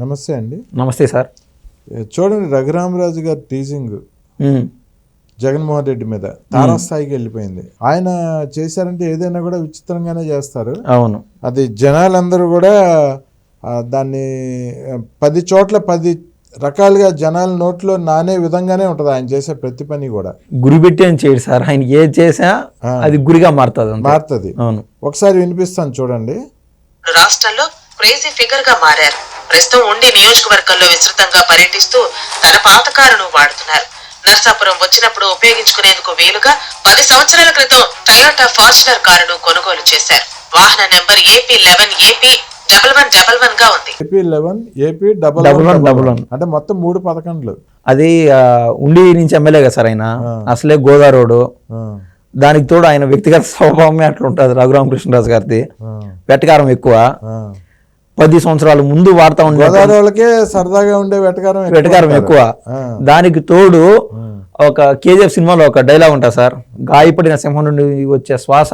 నమస్తే అండి. నమస్తే సార్. ఏ, చూడండి రఘురామరాజు గారి టీజింగ్ జగన్మోహన్ రెడ్డి మీద తారాస్థాయికి వెళ్ళిపోయింది. ఆయన చేశారంటే ఏదైనా కూడా విచిత్రంగానే చేస్తారు. అవును. అది జనాలందరూ కూడా ఆ, దాన్ని పది చోట్ల పది రకాలుగా జనాల నోట్లో నానే విధంగానే ఉంటుంది ఆయన చేసే ప్రతి పని కూడా. గురి పెట్టి అని చేయడు సార్. ఆయన ఏది చేసా. అది గురిగా మారుతుంది మారుతుంది. అవును. ఒకసారి వినిపిస్తాను చూడండి. రాష్ట్రంలో క్రేజీ ఫిగర్గా మారారు. ప్రస్తుతం ఉండి నియోజకవర్గంలో విస్తృతంగా పర్యటిస్తూ తన పాత కారును వాడుతున్నారు. నర్సాపురం వచ్చినప్పుడు ఉపయోగించుకునేందుకు వీలుగా పది సంవత్సరాల క్రితం టయోటా ఫార్చునర్ కారును కొనుగోలు చేశారు. వాహన number AP eleven AP double one double వన్గా ఉంది. AP eleven AP double one, double one. అంటే మొత్తం మూడు పథకంలు అది ఉండి నుంచి ఎమ్మెల్యే కదా సార్ ఆయన. అసలే గోదావరి రోడ్డు. దానికి తోడు ఆయన వ్యక్తిగత స్వభావమే అట్లా ఉంటుంది రఘురామకృష్ణరాజు గారిది. వెటకారం ఎక్కువ. ఆ. పది సంవత్సరాల ముందు వాడుతూ ఉండే వాళ్ళకే సరదాగా ఉండే వెటకారం వెటకారం. ఎక్కువ. దానికి తోడు ఒక కేజీఎఫ్ సినిమాలో ఒక డైలాగ్ ఉంటుంది సార్ గాయపడిన సింహం నుండి వచ్చే శ్వాస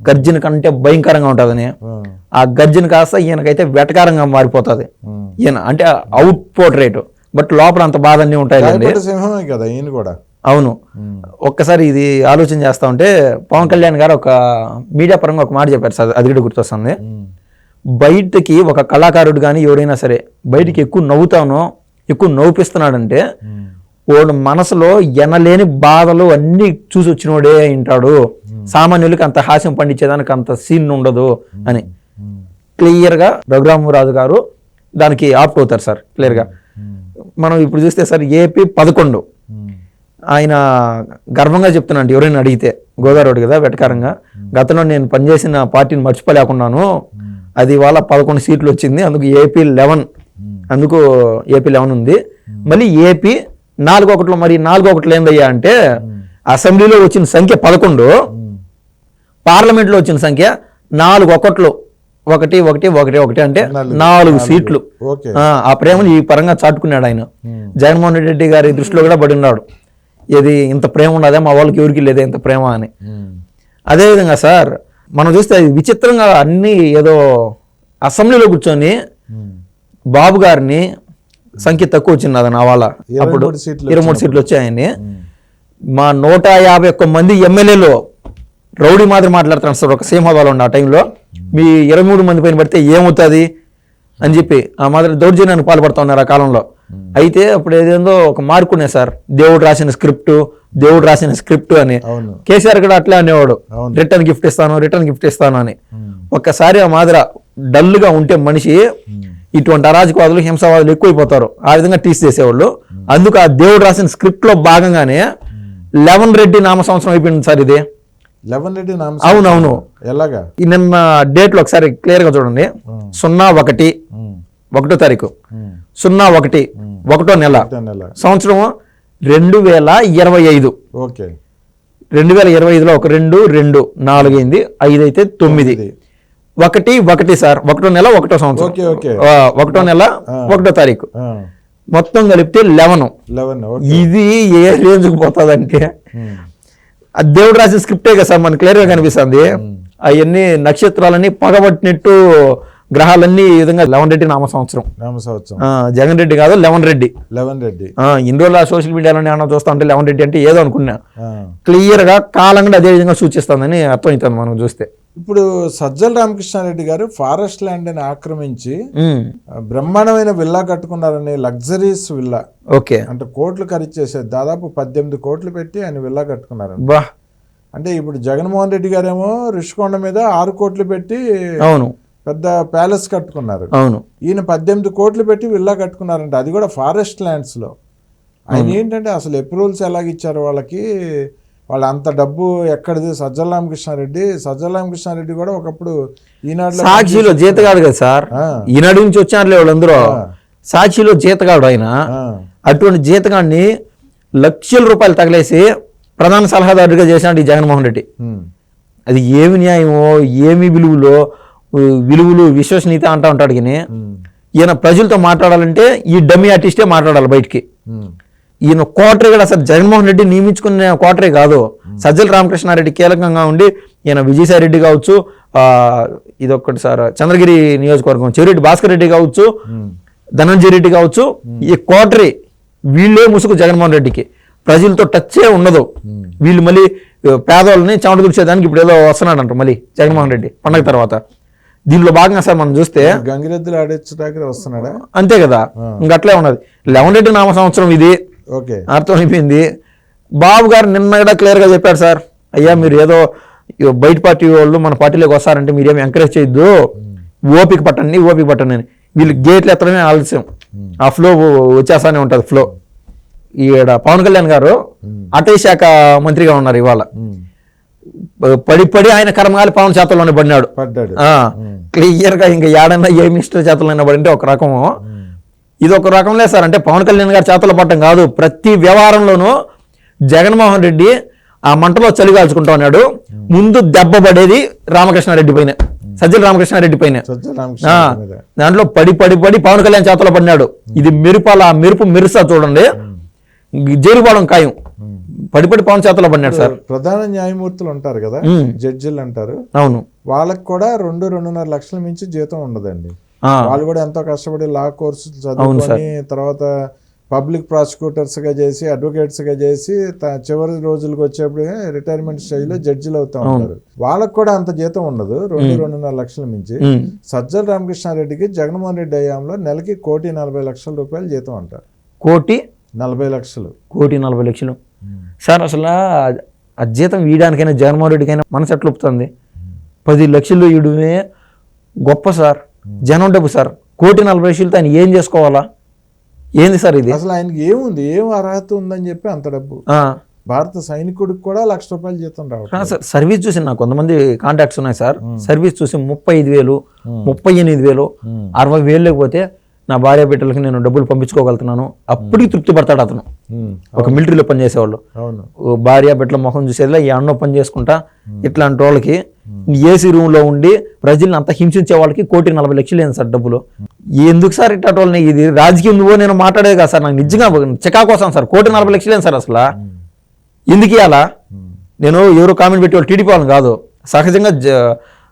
గర్జన కంటే భయంకరంగా ఉంటుందని. ఆ, గర్జన కాస్త ఈయనకైతే వెటకారంగా మారిపోతుంది. ఈయన అంటే అవుట్ పోర్ట్రేట్ బట్ లోపల అంత బాధ అన్నీ గాయపడ్డ సింహమే కదా ఈయన కూడా. అవును. ఒక్కసారి ఇది ఆలోచన చేస్తా ఉంటే పవన్ కళ్యాణ్ గారు ఒక మీడియా పరంగా ఒక మాట చెప్పారు సార్ అది కూడా గుర్తొస్తుంది. బయటకి ఒక కళాకారుడు కానీ ఎవరైనా సరే బయటికి ఎక్కువ నవ్వుతానో ఎక్కువ నవ్వుపిస్తున్నాడంటే వాడు మనసులో ఎనలేని బాధలు అన్నీ చూసి వచ్చినోడే ఉంటాడు. సామాన్యులకి అంత హాస్యం పండించేదానికి అంత సీన్ ఉండదు అని. క్లియర్గా రఘురామరాజు గారు దానికి ఆప్ట్ అవుతారు సార్ క్లియర్గా. మనం ఇప్పుడు చూస్తే సార్ ఏపీ పదకొండు. ఆయన గర్వంగా చెప్తున్నాడు ఎవరైనా అడిగితే గోదావరి కదా వెటకారంగా. గతంలో నేను పనిచేసిన పార్టీని మర్చిపోలేకున్నాను. అది ఇవాళ పదకొండు సీట్లు వచ్చింది. అందుకు ఏపీ లెవెన్ అందుకు ఏపీ లెవెన్ ఉంది. మళ్ళీ ఏపీ నాలుగు ఒకటిలో మరి నాలుగు ఒకటిలో ఏందయ్యా అంటే అసెంబ్లీలో వచ్చిన సంఖ్య పదకొండు. పార్లమెంట్లో వచ్చిన సంఖ్య నాలుగు ఒకట్లు ఒకటి ఒకటి ఒకటి ఒకటి అంటే నాలుగు. సీట్లు. ఆ, ప్రేమను ఈ పరంగా చాటుకున్నాడు ఆయన. జగన్మోహన్ రెడ్డి గారి దృష్టిలో కూడా పడి ఉన్నాడు. ఇది ఇంత ప్రేమ ఉన్నదే మా వాళ్ళకి ఎవరికి లేదే ఇంత ప్రేమ అని. అదేవిధంగా సార్ మనం చూస్తే విచిత్రంగా అన్ని ఏదో అసెంబ్లీలో కూర్చొని. బాబు గారిని సంఖ్య తక్కువ వచ్చింది అది నా వాళ్ళ ఇరవై అప్పుడు మూడు సీట్లు ఇరవై మూడు సీట్లు వచ్చాయని. మా నూట యాభై ఒక్క మంది ఎమ్మెల్యేలు రౌడీ మాదిరి మాట్లాడుతున్నాడు సార్ ఒక సీఎం హోదాలో ఉన్న ఆ టైంలో మీ ఇరవై మూడు మంది పైన పడితే ఏమవుతుంది అని చెప్పి ఆ మాదిరి దౌర్జన్యానికి పాల్పడుతూ ఉన్నారు ఆ కాలంలో అయితే అప్పుడు ఏదేందో ఒక మార్కునే సార్ దేవుడు రాసిన స్క్రిప్ట్ దేవుడు రాసిన స్క్రిప్ట్ అని. కేసీఆర్ కూడా అట్లే అనేవాడు. రిటర్న్ గిఫ్ట్ ఇస్తాను రిటర్న్ గిఫ్ట్ ఇస్తాను అని. ఒక్కసారి ఆ మాదిర డల్గా ఉంటే మనిషి. ఇటువంటి అరాజకవాదులు హింసావాదులు ఎక్కువైపోతారు. ఆ విధంగా టీస్ చేసేవాళ్ళు. అందుకు ఆ దేవుడు రాసిన స్క్రిప్ట్లో భాగంగానే లెవెన్ రెడ్డి నామ సంవత్సరం అయిపోయింది సార్ ఇది. లెవెన్ రెడ్డి నామ అవునవును. ఎలాగా? ఈ నిన్న డేట్లో ఒకసారి క్లియర్గా చూడండి సున్నా ఒకటి. ఒకటో తారీఖు. సున్నా ఒకటి. ఒకటో నెల. సంవత్సరం రెండు వేల ఇరవై ఐదు. ఓకే. రెండు వేల ఇరవై ఐదులో ఒక రెండు రెండు నాలుగు అయింది ఐదు అయితే తొమ్మిది. ఒకటి ఒకటి సార్. ఒకటో నెల ఒకటో సంవత్సరం. ఒకటో నెల ఒకటో తారీఖు. మొత్తం కలిపితే లెవెన్. లెవెన్ ఇది ఏ రేంజ్కి పోతుందంటే దేవుడు రాసిన స్క్రిప్టే కదా సార్ మనకు క్లియర్గా కనిపిస్తుంది. అవన్నీ నక్షత్రాలన్నీ పగబట్టినట్టు గ్రహాలన్నీ ఈ విధంగా లెవెన్ రెడ్డి నామ సంవత్సరం. నామ సంవత్సరం. జగన్ రెడ్డి కాదు లెవెన్ రెడ్డి. లెవెన్ రెడ్డి. ఇన్ని రోజులు సోషల్ మీడియాలో నేను చూస్తా ఉంటే లెవెన్ రెడ్డి అంటే ఏదో అనుకున్నా. ఆ. క్లియర్గా కాలం కూడా అదే విధంగా సూచిస్తుందని అర్థమవుతుంది మనం చూస్తే. ఇప్పుడు సజ్జల రామకృష్ణారెడ్డి గారు ఫారెస్ట్ ల్యాండ్ని ఆక్రమించి బ్రహ్మాండమైన విల్లా కట్టుకున్నారని లగ్జరీస్ విల్లా. ఓకే. అంటే కోట్లు ఖరీదు చేసేది దాదాపు పద్దెనిమిది కోట్లు పెట్టి ఆయన విల్లా కట్టుకున్నారు బా. అంటే ఇప్పుడు జగన్మోహన్ రెడ్డి గారేమో రిషికొండ మీద ఆరు కోట్లు పెట్టి అవును. పెద్ద ప్యాలెస్ కట్టుకున్నారు. అవును. ఈయన పద్దెనిమిది కోట్లు పెట్టి విల్లా కట్టుకున్నారంట. అది కూడా ఫారెస్ట్ ల్యాండ్స్లో ఆయన ఏంటంటే అసలు అప్రూవల్స్ ఎలాగ ఇచ్చారు వాళ్ళకి? వాళ్ళ అంత డబ్బు ఎక్కడిది? సజ్జల రామకృష్ణారెడ్డి సజ్జల రామకృష్ణారెడ్డి కూడా ఒకప్పుడు ఈనాడులో సాక్షిలో జీతగాడు కదా సార్. ఈనాడు నుంచి వచ్చారులే వాళ్ళందరూ సాక్షిలో జీతగాడు ఆయన. అటువంటి జీతగాడిని లక్షల రూపాయలు తగిలేసి ప్రధాన సలహాదారుడిగా చేసినాడు ఈ జగన్మోహన్ రెడ్డి. అది ఏమి న్యాయమో ఏమి విలువలో విలువలు విశ్వసనీయత అంటా ఉంటాడు కానీ ఈయన ప్రజలతో మాట్లాడాలంటే ఈ డమ్మీ ఆర్టిస్టే మాట్లాడాలి బయటికి. ఈయన కోటరీ కూడా అసలు జగన్మోహన్ రెడ్డి నియమించుకున్న కోటరీ కాదు. సజ్జల రామకృష్ణారెడ్డి కీలకంగా ఉండి ఈయన విజయసాయి రెడ్డి కావచ్చు ఆ, ఇదొక్కటి సార్ చంద్రగిరి నియోజకవర్గం చెవిరెడ్డి భాస్కర్ రెడ్డి కావచ్చు ధనంజయ రెడ్డి కావచ్చు ఈ కోటరి వీళ్ళే ముసుగు జగన్మోహన్ రెడ్డికి. ప్రజలతో టచ్చే ఉండదు. వీళ్ళు మళ్ళీ పేదవాళ్ళని చెమట దుడిచేదానికి ఇప్పుడు ఏదో వస్తున్నాడు అంటారు మళ్ళీ జగన్మోహన్ రెడ్డి పండగ తర్వాత. దీనిలో భాగంగా సార్ మనం చూస్తే గంగిరెద్దులు ఆడించడానికి వస్తున్నాడా? అంతే కదా. ఇంక అట్లే ఉన్నది. లెవెన్ రెడ్డి నామ సంవత్సరం ఇది. ఓకే. అర్థమైపోయింది. బాబు గారు నిన్న కూడా క్లియర్గా చెప్పాడు సార్. అయ్యా మీరు ఏదో బయట పార్టీ వాళ్ళు మన పార్టీలోకి వస్తారంటే మీరేం ఎంకరేజ్ చేయొద్దు. ఓపిక పట్టండి ఓపిక పట్టండి అని. వీళ్ళు గేట్లు ఎత్తడమే ఆలస్యం. ఆ ఫ్లో వచ్చేస్తానే ఉంటుంది ఫ్లో ఈడ పవన్ కళ్యాణ్ గారు అటవీ శాఖ మంత్రిగా ఉన్నారు ఇవాళ. పడి పడి ఆయన కర్మగాలి పవన్ చేతల్లోనే పడినాడు పడ్డాడు. క్లియర్గా ఇంకా ఏడన్నా ఏ మినిస్టర్ చేతలైనా పడింటే ఒక రకము. ఇది ఒక రకం లేదు సార్. అంటే పవన్ కళ్యాణ్ గారి చేతలు పడటం కాదు. ప్రతి వ్యవహారంలోనూ జగన్మోహన్ రెడ్డి ఆ మంటలో చలి కాల్చుకుంటా ఉన్నాడు. ముందు దెబ్బ పడేది రామకృష్ణారెడ్డి పైన. సజ్జల రామకృష్ణారెడ్డి పైన. దాంట్లో పడి పడి పడి పవన్ కళ్యాణ్ చేతలో పడినాడు. ఇది మెరుపాల ఆ మెరుపు మెరుసా చూడండి. పోవడం ఖాయం. పడి పడి పవన్ చేతలో పడినాడు సార్. ప్రధాన న్యాయమూర్తులు ఉంటారు కదా. జడ్జిలు అంటారు. అవును. వాళ్ళకి కూడా రెండు రెండున్నర లక్షల మించి జీతం ఉండదండి. వాళ్ళు కూడా ఎంతో కష్టపడి లా కోర్సులు చదువుకొని తర్వాత పబ్లిక్ ప్రాసిక్యూటర్స్గా చేసి అడ్వకేట్స్గా చేసి చివరి రోజులకు వచ్చేప్పుడు రిటైర్మెంట్ స్టేజ్లో జడ్జిలు అవుతా ఉంటారు. వాళ్ళకి కూడా అంత జీతం ఉండదు రెండు రెండున్నర లక్షల మించి. సజ్జల రామకృష్ణారెడ్డికి జగన్మోహన్ రెడ్డి హయాంలో నెలకి కోటి నలభై లక్షల రూపాయలు జీతం అంటారు. కోటి నలభై లక్షలు. కోటి నలభై లక్షలు. సార్ అసలు ఆ- జీతం వీయడానికైనా జగన్మోహన్ రెడ్డికైనా మనసు ఎట్లా ఒప్పుతుంది పది లక్షలు ఇయడమే గొప్ప సార్. జనం డబ్బు సార్ కోటి నలభై లక్షలతో ఆయన ఏం చేసుకోవాలా? ఏంది సార్ ఇది? అసలు ఆయనకి ఏముంది? ఏం అర్హత ఉందని చెప్పి అంత డబ్బు. ఆ, భారత సైనికుడికి కూడా లక్ష రూపాయలు జీతం రావట్లేదు. రా సార్ సర్వీస్ చూసి నాకు కొంతమంది కాంటాక్ట్స్ ఉన్నాయి సార్. సర్వీస్ చూసి ముప్పై ఐదు వేలు ముప్పై ఎనిమిది వేలు అరవై వేలు లేకపోతే నా భార్య బిడ్డలకి నేను డబ్బులు పంపించుకోగలుగుతున్నాను. అప్పటికి తృప్తి పడతాడు అతను. ఒక మిలిటరీలో పనిచేసేవాళ్ళు. భార్య బిడ్డల ముఖం చూసేదిలా ఈ అన్న పని చేసుకుంటా ఇట్లాంటి వాళ్ళకి ఏసీ రూమ్లో ఉండి ప్రజల్ని అంత హింసించే వాళ్ళకి కోటి నలభై లక్షలు ఏంది సార్ డబ్బులు? ఎందుకు సార్ ఇట్లాంటి వాళ్ళని? ఇది రాజకీయం నువ్వో నేను మాట్లాడేది కాదు సార్. నాకు నిజంగా చికా కోసం సార్. కోటి నలభై లక్షలు ఏంది సార్ అసలు? ఎందుకు ఇవ్వాలా? నేను ఎవరు కామెంట్ పెట్టి వాళ్ళు టీడీపీ వాళ్ళని కాదు. సహజంగా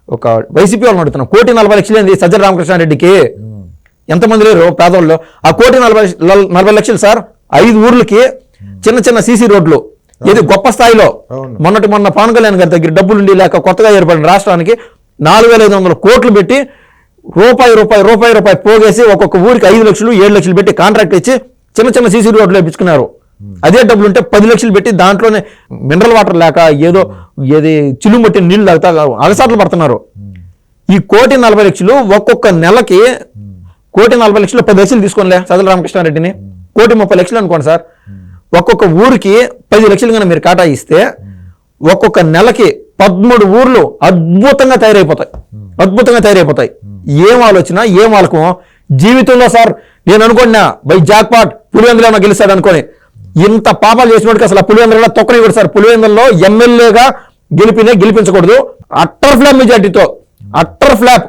ఒక వైసీపీ వాళ్ళని అడుగుతున్నాను కోటి నలభై లక్షలు ఏంది సజ్జల రామకృష్ణారెడ్డికి? ఎంతమంది లేరు పేదవాళ్ళు ఆ కోటి నలభై నలభై లక్షలు సార్. ఐదు ఊర్లకి చిన్న చిన్న సీసీ రోడ్లు. ఇది గొప్ప స్థాయిలో. మొన్నటి మొన్న పవన్ కళ్యాణ్ గారి దగ్గర డబ్బులు ఉండి లేక కొత్తగా ఏర్పడిన రాష్ట్రానికి నాలుగు వేల ఐదు వందల కోట్లు పెట్టి రూపాయి రూపాయి రూపాయి రూపాయి పోగేసి ఒక్కొక్క ఊరికి ఐదు లక్షలు ఏడు లక్షలు పెట్టి కాంట్రాక్ట్ ఇచ్చి చిన్న చిన్న సీసీ రోడ్లు వేపించుకున్నారు. అదే డబ్బులు ఉంటే పది లక్షలు పెట్టి దాంట్లోనే మినరల్ వాటర్ లేక ఏదో ఏది చిల్లు మట్టి నీళ్ళు తాగుతా అలసాట్లు పడుతున్నారు. ఈ కోటి నలభై లక్షలు ఒక్కొక్క నెలకి కోటి నలభై లక్షలు పది లక్షలు తీసుకోనిలే సదల రామకృష్ణారెడ్డిని. కోటి ముప్పై లక్షలు అనుకోండి సార్. ఒక్కొక్క ఊరికి పది లక్షలు కన్నా మీరు కాటా ఇస్తే ఒక్కొక్క నెలకి పదమూడు ఊర్లు అద్భుతంగా తయారైపోతాయి. అద్భుతంగా తయారైపోతాయి. ఏం ఆలోచన ఏం వాళ్ళకు జీవితంలో సార్ నేను అనుకున్నా బై జాక్పాట్ పులివెందులో గెలుస్తాడు అనుకోని. ఇంత పాపాలు చేసినోడికి అసలు ఆ పులివెందులలో తొక్కని కూడా సార్. పులివెందులలో ఎమ్మెల్యేగా గెలిపినే గెలిపించకూడదు. అట్టర్ ఫ్లాప్ మెజార్టీతో అట్టర్ ఫ్లాప్.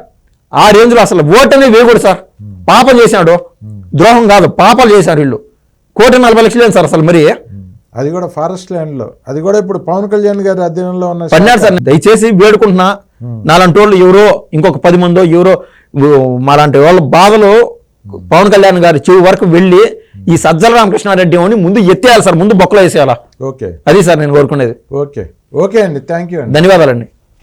ఆ రేంజ్లో అసలు ఓటనే వేయకూడదు సార్. పాపం చేశాడు. ద్రోహం కాదు పాపాలు చేశారు వీళ్ళు. కోటి నలభై లక్షలు సార్ అసలు మరి? అది కూడా ఫారెస్ట్ ల్యాండ్లో. అది కూడా ఇప్పుడు పవన్ కళ్యాణ్ గారి అధీనంలో ఉన్న పడినాడు సార్ దయచేసి వేడుకుంటున్నా. నాలాంటి వాళ్ళు ఎవరో ఇంకొక పది మందో ఎవరో మాలాంటి వాళ్ళ బాధలు పవన్ కళ్యాణ్ గారి చెవి వరకు వెళ్ళి ఈ సజ్జల రామకృష్ణారెడ్డి అని ముందు ఎత్తేయాలి సార్ ముందు బొక్కలో వేసేయాలా? ఓకే. అది సార్ నేను కోరుకునేది. ఓకే. ఓకే అండి. థ్యాంక్ యూ అండి. ధన్యవాదాలండి.